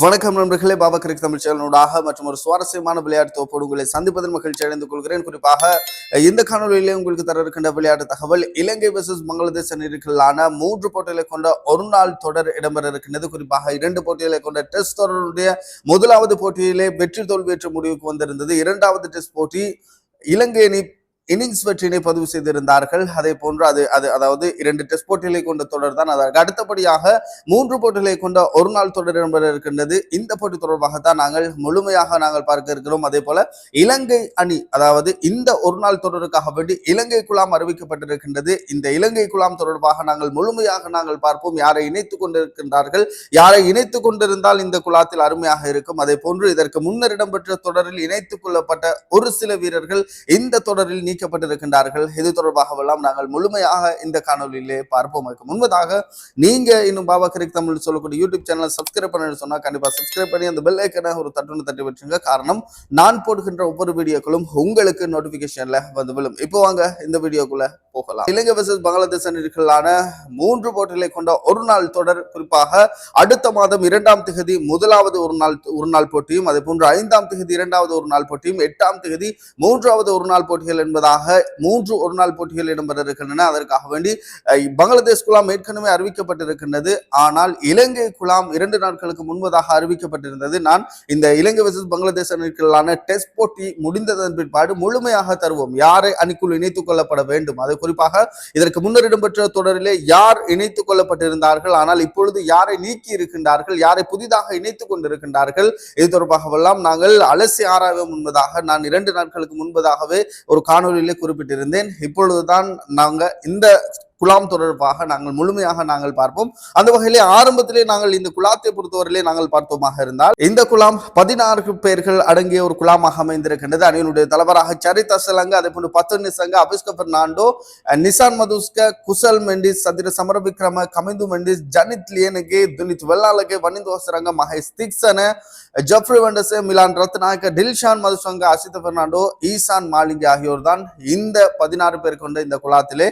வணக்கம் நண்பர்களே பாபா கிரிக் தமிழ் சேனலூடாக மற்றும் ஒரு சுவாரஸ்யமான விளையாட்டு தொகுப்போடு உங்களை சந்திப்பதில் மகிழ்ச்சி அடைந்து கொள்கிறேன். குறிப்பாக இந்த காணொலியிலே உங்களுக்கு தர இருக்கின்ற விளையாட்டு தகவல் இலங்கை வெர்சஸ் பங்களாதேஷ் அணிகளுக்கான மூன்று போட்டிகளை கொண்ட ஒரு நாள் தொடர் இடம்பெற இருக்கின்றது. குறிப்பாக இரண்டு போட்டிகளை கொண்ட டெஸ்ட் தொடருடைய முதலாவது போட்டியிலே வெற்றி தோல்வியற்ற முடிவுக்கு வந்திருந்தது. இரண்டாவது டெஸ்ட் போட்டி இலங்கை அணி இன்னிங்ஸ் வெற்றியினை பதிவு செய்திருந்தார்கள். அதே போன்று அது அது அதாவது இரண்டு டெஸ்ட் போட்டிகளை கொண்ட தொடர் தான். அதற்கு அடுத்தபடியாக மூன்று போட்டிகளை கொண்ட ஒரு நாள் தொடர் என்பது இருக்கின்றது. இந்த போட்டி தொடர்பாகத்தான் நாங்கள் முழுமையாக நாங்கள் பார்க்க இருக்கிறோம். அதே போல இலங்கை அணி அதாவது இந்த ஒரு நாள் தொடருக்காக வேண்டி இலங்கை குழாம் அறிவிக்கப்பட்டிருக்கின்றது. இந்த இலங்கை குழாம் தொடர்பாக நாங்கள் முழுமையாக நாங்கள் பார்ப்போம். யாரை இணைத்துக் கொண்டிருக்கின்றார்கள்? யாரை இணைத்துக் கொண்டிருந்தால் இந்த குழாத்தில் அருமையாக இருக்கும்? அதே போன்று இதற்கு முன்னர் இடம்பெற்ற தொடரில் இணைத்துக் கொள்ளப்பட்ட ஒரு சில வீரர்கள் இந்த தொடரில் நீக்கப்பட்டிருக்கின்றார்கள் இது தொடர்பாகவெல்லாம் நாங்கள் முழுமையாக இந்த காணொலியிலே பார்ப்போம். அதுக்கு முன்பதாக நீங்க இன்னும் பாபா கிரிக் தமிழ் சொல்லக்கூடிய யூடியூப் சேனல் சப்ஸ்கிரைப் பண்ணு சொன்னா கண்டிப்பா சப்ஸ்கிரைப் பண்ணி அந்த பெல் ஐக்கனை ஒரு தட்டுன்னு தட்டி வச்சுங்க. காரணம் நான் போடுகின்ற ஒவ்வொரு வீடியோக்களும் உங்களுக்கு நோட்டிபிகேஷன்ல வந்து விழும். இப்போ வாங்க இந்த வீடியோக்குள்ள போகலாம். இலங்கை வர்சஸ் பங்களாதேஷ் அணிகளான மூன்று போட்டிகளை கொண்ட ஒரு நாள் தொடர். குறிப்பாக அடுத்த மாதம் இரண்டாம் திகதி முதலாவது ஒரு நாள் ஒரு நாள் போட்டியும் அதே போன்று ஐந்தாம் திகதி இரண்டாவது ஒரு நாள் போட்டியும் எட்டாம் திகதி மூன்றாவது ஒரு நாள் போட்டிகள் என்பதாக மூன்று ஒரு நாள் போட்டிகள் இடம்பெற இருக்கின்றன அதற்காக வேண்டி பங்களாதேஷ் குழாம் ஏற்கனவே அறிவிக்கப்பட்டிருக்கின்றது. ஆனால் இலங்கை குழாம் இரண்டு நாட்களுக்கு முன்பதாக அறிவிக்கப்பட்டிருந்தது. நான் இந்த இலங்கை வர்சஸ் பங்களாதேஷ் அணிகளான டெஸ்ட் போட்டி முடிந்ததன் பிற்பாடு முழுமையாக தருவோம். யாரை அணிக்குள் இணைத்துக் கொள்ளப்பட வேண்டும்? அது குறிப்பாக இதற்கு முன்னர் இடம்பெற்ற தொடரிலே யார் இணைத்துக் கொள்ளப்பட்டிருந்தார்கள்? ஆனால் இப்பொழுது யாரை நீக்கி இருக்கின்றார்கள்? யாரை புதிதாக இணைத்துக் கொண்டிருக்கின்றார்கள்? இது தொடர்பாகவெல்லாம் நாங்கள் அலசி ஆராய முன்பதாக நான் இரண்டு நாட்களுக்கு முன்பதாகவே ஒரு காணொலியிலே குறிப்பிட்டிருந்தேன். இப்பொழுதுதான் நாங்கள் இந்த குலாம் தொடர்பாக நாங்கள் முழுமையாக நாங்கள் பார்ப்போம். அந்த வகையிலே ஆரம்பத்திலே நாங்கள் இந்த குலாத்தை பொறுத்தவரையிலே நாங்கள் பார்த்தோமாக இருந்தால் இந்த குலாம் பதினாறு பேர்கள் அடங்கிய ஒரு குலாமாக அமைந்திருக்கின்றது. அணியினுடைய தலைவராக சரித் அசலங்க அதே போன்று பத்து நிசங்க அபிஸ்க பெர்னாண்டோ நிசான் மதுஸ்க குசல் மெண்டிஸ் சந்திர சமரவிக்ரம கமிந்து மெண்டிஸ் ஜனித் லியனுக்கு துனித் வெள்ளாலகே வனிந்து வசரங்க மகேஷ் திக்சன ஜப்ரி வண்டசே மிலான் ரத்நாயக்க டில்ஷான் மதுசங்க அசித் பெர்னாண்டோ ஈசான் மாலிங்கி ஆகியோர் தான் இந்த பதினாறு பேர் கொண்ட இந்த குலாத்திலே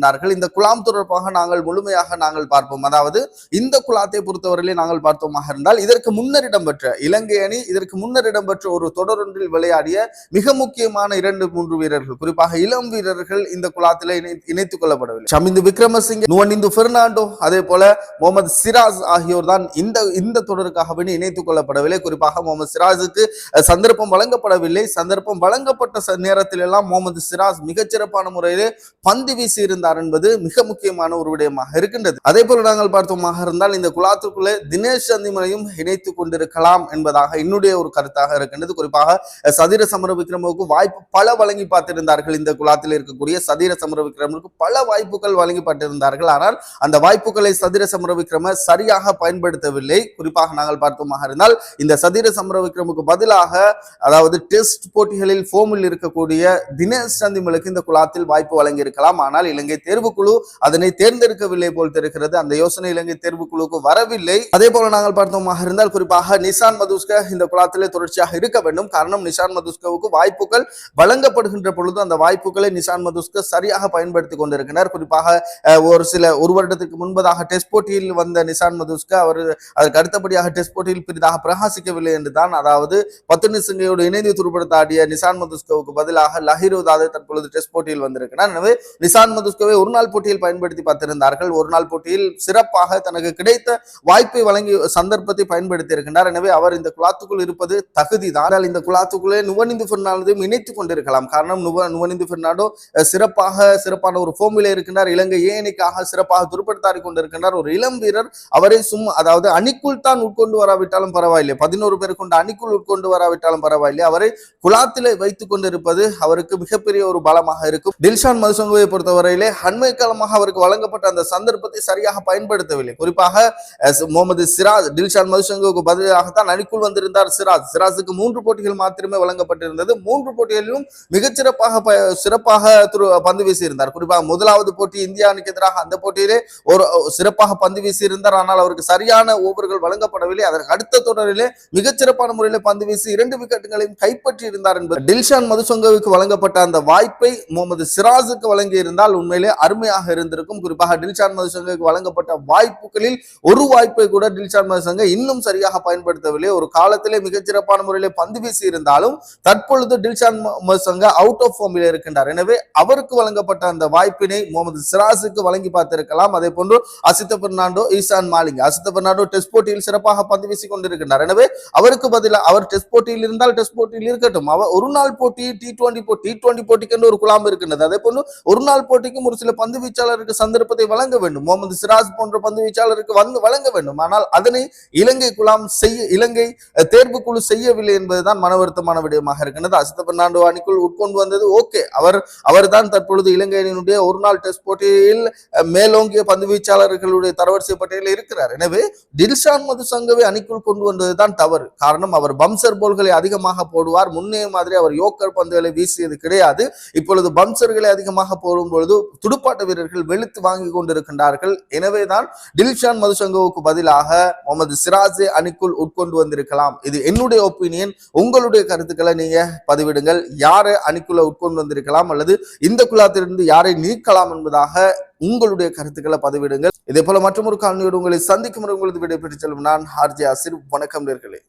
அறிவிக்கப்பட்டிருக்கின்றார்கள் இந்த குலாம் தொடர்பாக நாங்கள் முழுமையாக நாங்கள் பார்ப்போம். அதாவது இந்த குலாத்தை பொறுத்தவரையிலே நாங்கள் பார்த்தோமாக இருந்தால் இதற்கு முன்னர் இடம்பெற்ற இலங்கை அணி இதற்கு முன்னர் இடம்பெற்ற ஒரு தொடரொன்றில் விளையாடிய மிக முக்கியமான இரண்டு மூன்று வீரர்கள் குறிப்பாக இளம் வீரர்கள் இந்த குலாத்திலே இணை இணைத்துக் கொள்ளப்படவில்லை. சமிந்து விக்ரமசிங்க நுவனிந்து பெர்னாண்டோ அதே போல முகமது சிராஸ் ஆகியோர் தான் இந்த இந்த தொடருக்காக வேண்டி இணைத்துக் கொள்ளப்படவில்லை. குறிப்பாக முகமது சிராஜுக்கு சந்தர்ப்பம் வழங்கப்படவில்லை. சந்தர்ப்பம் வழங்கப்பட்ட நேரத்தில் எல்லாம் முகமது சிராஸ் மிகச்சிறப்பான முறையிலே பந்து வீசி இருந்தார். என்பது மிக முக்கியமான ஒரு விடயமாக இருக்கின்றது. அதே போல நாங்கள் பார்த்தோமாக இருந்தால் இந்த குலாத்துக்குள்ளே தினேஷ் சந்திமனையும் இணைத்துக் கொண்டிருக்கலாம் என்பதாக என்னுடைய ஒரு கருத்தாக இருக்கின்றது. குறிப்பாக சதிர சமர விக்ரமுக்கு வாய்ப்பு பல வழங்கி பார்த்திருந்தார்கள். இந்த குலாத்தில் இருக்கக்கூடிய சதிர சமர விக்ரமுக்கு பல வாய்ப்புகள் வழங்கப்பட்டிருந்தார்கள் ஆனால் அந்த வாய்ப்புகளை சதிர சமர விக்ரம சரியாக பயன்படுத்தவில்லை. குறிப்பாக நாங்கள் பார்த்தோமாக இருந்தால் இந்த சதிர சமர விக்ரமுக்கு பதிலாக அதாவது டெஸ்ட் போட்டிகளில் ஃபோமில் இருக்கக்கூடிய தினேஷ் சந்திமலுக்கு இந்த குலாத்தில் வாய்ப்பு வழங்கி இருக்கலாம் ஆனால் இலங்கை தேர்வுக்குழு அதனை தேர்ந்தெடுக்கவில்லை போல் தெரிகிறது. அந்த யோசனை இலங்கை தேர்வுக்குழுக்கு வரவில்லை. அதே போல நாங்கள் பார்த்தோமாக இருந்தால் குறிப்பாக நிசான் மதுஸ்க இந்த குலாத்திலே தொடர்ச்சியாக இருக்க வேண்டும். காரணம் நிசான் மதுஸ்கவுக்கு வாய்ப்புகள் வழங்கப்படுகின்ற பொழுது அந்த வாய்ப்புகளை நிசான் மதுஸ்க சரியாக பயன்படுத்தி கொண்டிருக்கிறார். குறிப்பாக ஒரு சில ஒரு வருடத்துக்கு முன்பதாக டெஸ்ட் போட்டியில் வந்த நிசான் மதுஸ்க அவர் அதற்கு அடுத்தபடியாக டெஸ்ட் போட்டியில் பெரிதாக பிரகாசிக்கவில்லை என்று தான் அதாவது பத்து நிசங்கையோடு இணைந்து துருப்படுத்த ஆடிய நிசான் மதுஸ்கவுக்கு பதிலாக லஹிரு தாதே தற்பொழுது டெஸ்ட் போட்டியில் வந்திருக்கிறார். எனவே நிசான் மதுஸ்கவை ஒரு நாள் போட்டியில் பயன்படுத்தி பார்த்திருந்தார்கள். ஒரு நாள் போட்டியில் சிறப்பாக தனக்கு கிடைத்த வாய்ப்பை வழங்கி சந்தர்ப்பத்தை பயன்படுத்தி இருக்கின்றார். எனவே அவர் இந்த குலாத்துக்குள் இருப்பது தகுதிதான். ஆனால் இந்த குலாத்துக்குள்ளே நுவனிந்து பெர்னால்டையும் இணைத்துக் கொண்டிருக்கலாம். காரணம் நுவ நுவனிந்து பெர்னாண்டோ சிறப்பாக சிறப்பான ஒரு ஃபோமிலே இருக்கின்றார். இலங்கை ஏனிக்காக சிறப்பாக துருப்படுத்தாடி கொண்டிருக்கின்றார். ஒரு இளம் வீரர் அவரை சும்மா அதாவது அணிக்குள் தான் உட்கொண்டு வராவிட்டாலும் பரவாயில்லை. பதினோரு பேர் கொண்ட அணிக்குள் உட்கொண்டு வராவிட்டாலும் பரவாயில்லை. அவரை குலாத்திலே வைத்துக் கொண்டிருப்பது அவருக்கு மிகப்பெரிய ஒரு பலமாக இருக்கும். டில்ஷான் மதுசங்குவை பொறுத்தவரையிலே அண்மை காலமாக அவருக்கு வழங்கப்பட்ட அந்த சந்தர்ப்பத்தை சரியாக பயன்படுத்தவில்லை. குறிப்பாக முகமது சிராஜ் டில்ஷான் மதுசங்குவுக்கு பதிலாகத்தான் அணிக்குள் வந்திருந்தார் சிராஜ். சிராஜுக்கு மூன்று போட்டிகள் மாத்திரமே வழங்கப்பட்டிருந்தது. மூன்று போட்டிகளிலும் மிகச்சிறப்பாக சிறப்பாக துரு- பந்து வீசியிருந்தார். குறிப்பாக முதலாவது போட்டி இந்தியா அணிக்கு எதிராக அந்த போட்டியிலே ஒரு சிறப்பாக பந்து வீசியிருந்தார். ஆனால் அவருக்கு சரியான ஓவர்கள் வழங்கப்படவில்லை. அதற்கு அடுத்த தொடரிலே மிகச்சிறப்பான முறையில் பந்து வீசி இரண்டு விக்கெட்டுகளையும் கைப்பற்றி இருந்தார் என்பது டில்ஷான் மதுசங்கவுக்கு வழங்கப்பட்ட அந்த வாய்ப்பை முகமது சிராஜுக்கு வழங்கி இருந்தால் உண்மையிலே உண்மையிலே அருமையாக இருந்திருக்கும். குறிப்பாக டில்ஷான் மதுசங்கருக்கு வழங்கப்பட்ட வாய்ப்புகளில் ஒரு வாய்ப்பை கூட டில்ஷான் மதுசங்க இன்னும் சரியாக பயன்படுத்தவில்லை. ஒரு காலத்திலே மிகச்சிறப்பான முறையிலே பந்து வீசி இருந்தாலும் தற்பொழுது டில்ஷான் மதுசங்க அவுட் ஆஃப் ஃபார்மில் இருக்கின்றார். எனவே அவருக்கு வழங்கப்பட்ட அந்த வாய்ப்பினை முகமது சிராசுக்கு வழங்கி பார்த்திருக்கலாம். அதே போன்று அசித்த பெர்னாண்டோ ஈசான் மாலிங் அசித்த பெர்னாண்டோ டெஸ்ட் போட்டியில் சிறப்பாக பந்து வீசி கொண்டிருக்கின்றார். எனவே அவருக்கு பதிலாக அவர் டெஸ்ட் போட்டியில் இருந்தால் டெஸ்ட் போட்டியில் இருக்கட்டும். அவர் ஒரு நாள் போட்டி டி டுவெண்டி போட்டி டி டுவெண்டி போட்டிக்கு ஒரு குழாம் இருக்கின்றது. அதே போன்று ஒரு நாள் போட்டிக்கும் ஒரு சில பந்து வீச்சாளருக்கு சந்தர்ப்பத்தை வழங்க வேண்டும். முகமது சிராஜ் போன்ற பந்து வீச்சாளருக்கு வந்து வழங்க வேண்டும். ஆனால் அதனை இலங்கை குழாம் செய்ய இலங்கை தேர்வு தேர்வுக்குழு செய்யவில்லை என்பதுதான் மன வருத்தமான விடயமாக இருக்கின்றது. அசித பெர்னாண்டோ அணிக்குள் உட்கொண்டு வந்தது ஓகே. அவர் அவர் தான் தற்பொழுது இலங்கை அணியினுடைய ஒரு நாள் டெஸ்ட் போட்டியில் மேலோங்கிய பந்து வீச்சாளர்களுடைய தரவரிசை பட்டியலில் இருக்கிறார். எனவே திரிஷான் மது சங்கவை அணிக்குள் கொண்டு வந்ததுதான் தவறு. காரணம் அவர் பம்சர் போல்களை அதிகமாக போடுவார். முன்னே மாதிரி அவர் யோக்கர் பந்துகளை வீசியது கிடையாது. இப்பொழுது பம்சர்களை அதிகமாக போடும் பொழுது துடுப்பாட்ட வீரர்கள் வெளுத்து வாங்கி கொண்டிருக்கின்றார்கள். எனவேதான் டில்ஷான் மதுசங்கோவுக்கு பதிலாக முகமது சிராஜை அணிக்குள் உட்கொண்டு வந்திருக்கலாம். இது என்னுடைய ஒப்பீனியன். உங்களுடைய கருத்துக்களை நீங்க பதிவிடுங்கள். யாரை அணிக்குள்ள உட்கொண்டு வந்திருக்கலாம் அல்லது இந்த குழாத்திலிருந்து யாரை நீக்கலாம் என்பதாக உங்களுடைய கருத்துக்களை பதிவிடுங்கள். இதே போல மற்றொரு காலனியோடு உங்களை சந்திக்கும் உங்களது விடைபெற்று செல்லும் நான் ஹார்ஜி ஆசிர் வணக்கம் நேர்களே.